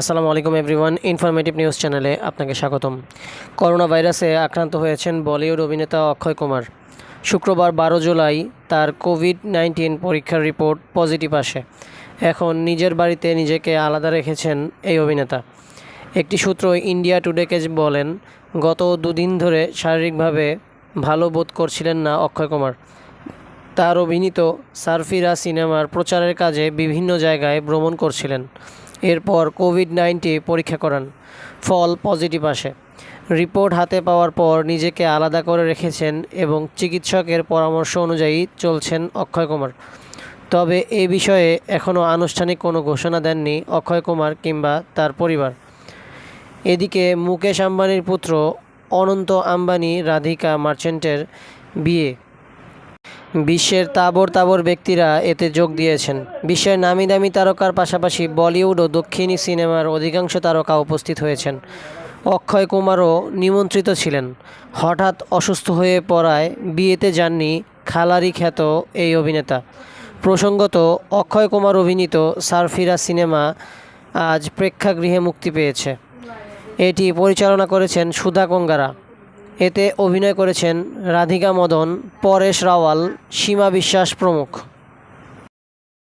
আসসালামু আলাইকুম everyone informative news চ্যানেলে আপনাকে স্বাগতম। করোনা ভাইরাসে আক্রান্ত হয়েছেন বলিউড অভিনেতা অক্ষয় কুমার। শুক্রবার বারো জুলাই তার কোভিড নাইন্টিন পরীক্ষার রিপোর্ট পজিটিভ আসে। এখন নিজের বাড়িতে নিজেকে আলাদা রেখেছেন এই অভিনেতা। একটি সূত্র ইন্ডিয়া টুডেকে বলেন, গত দুদিন ধরে শারীরিকভাবে ভালো বোধ করছিলেন না অক্ষয় কুমার। তার অভিনীত সারফিরা সিনেমার প্রচারের কাজে বিভিন্ন জায়গায় ভ্রমণ করছিলেন। এরপর কোভিড নাইন্টিন পরীক্ষা করান। ফল পজিটিভ আসে। রিপোর্ট হাতে পাওয়ার পর নিজেকে আলাদা করে রেখেছেন এবং চিকিৎসকের পরামর্শ অনুযায়ী চলছেন অক্ষয় কুমার। তবে এ বিষয়ে এখনও আনুষ্ঠানিক কোনো ঘোষণা দেননি অক্ষয় কুমার কিংবা তার পরিবার। এদিকে মুকেশ আম্বানির পুত্র অনন্ত আম্বানি রাধিকা মার্চেন্টের বিয়ে। বিশ্বের তাবর তাবর ব্যক্তিরা এতে যোগ দিয়েছেন। বিশ্বের নামি দামি তারকার পাশাপাশি বলিউড ও দক্ষিণী সিনেমার অধিকাংশ তারকা উপস্থিত হয়েছেন। অক্ষয় কুমারও নিমন্ত্রিত ছিলেন। হঠাৎ অসুস্থ হয়ে পড়ায় বিয়েতে যাননি খালারি খ্যাত এই অভিনেতা। প্রসঙ্গত, অক্ষয় কুমার অভিনীত সারফিরা সিনেমা আজ প্রেক্ষাগৃহে মুক্তি পেয়েছে। এটি পরিচালনা করেছেন সুধা কঙ্গারা এতে অভিনয় করেছেন রাধিকা মদন পরেশ রাওয়াল সীমা বিশ্বাস প্রমুখ।